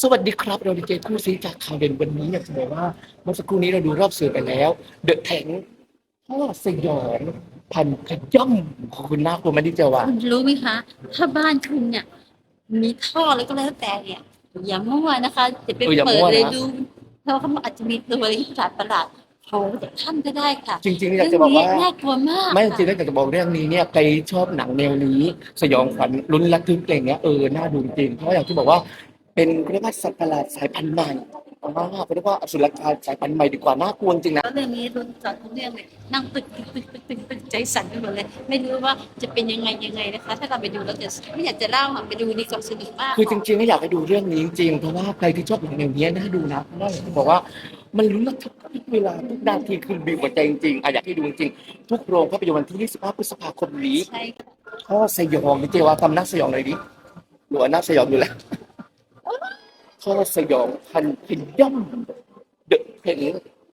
สวัสดีครับ เราดีเจคู่ซีจากข่าวเด่นวันนี้อยากจะบอกว่าเมื่อสักครู่นี้เราดูรอบสื่อไปแล้ว เดอะแทงพ่อสยองพันขย่ำของคุณน่ากลัวไหมันที่เจอว่าคุณรู้ไหมคะ ถ้าบ้านคุณเนี่ย มีท่อแล้วก็แล้วแต่เนี่ยอย่ามั่วนะคะจะไปเอออย่าเปิมั่ดวนะเลยดูเพราะเขาอาจจะมีตัวอะไรที่ประหลาดประหลาดๆโผล่จากถ้ำก็ได้ค่ะ จริงๆอยากจะบอกว่าเรื่องนี้น่ากลัวมากไม่จริงๆแล้วอยากจะบอกเรื่องนี้เนี่ยใครชอบหนังแนวนี้ สยองขวัญลุ้นระทึกอะไรเงี้ยเออน่าดูจริงเพราะอย่างที่บอกว่า เป็นเรียกว่าสัตว์ประหลาดสายพันธุ์ใหม่อ๋อเป็นเรียกว่าอสุรกายสายพันธุ์ใหม่ดีกว่าน่ากลัวจริงนะแล้วเรื่องนี้รุนจัดทุกเรื่องเลยนั่งตึกตึกตึกตึกตึกตึกใจสั่นไปหมดเลย ไม่รู้ว่าจะเป็นยังไงยังไงนะคะ ถ้าเราไปดูแล้วจะไม่อยากจะเล่าค่ะไปดูดีกว่าสนุกมากคือจริงๆก็อยากให้ดูเรื่องนี้จริงๆเพราะว่าใครที่ชอบหนังแนวนี้น่าดูนะเพราะว่าอย่างที่บอกว่ามันลุ้นระทึกทุกเวลาทุกนาทีคือบีบหัวใจจริงๆอะอยากให้ดูจริงๆทุกโรงภาพยนตร์วันที่ 25 พฤษภาคมนี้ใช่ค่ะ ข้อสยองนี่เจว่าทำหน้าสยองเลยดิหรือว่าหน้าสยองอยู่แล้ว ข้อสยองพันพย่อมเดอะเพน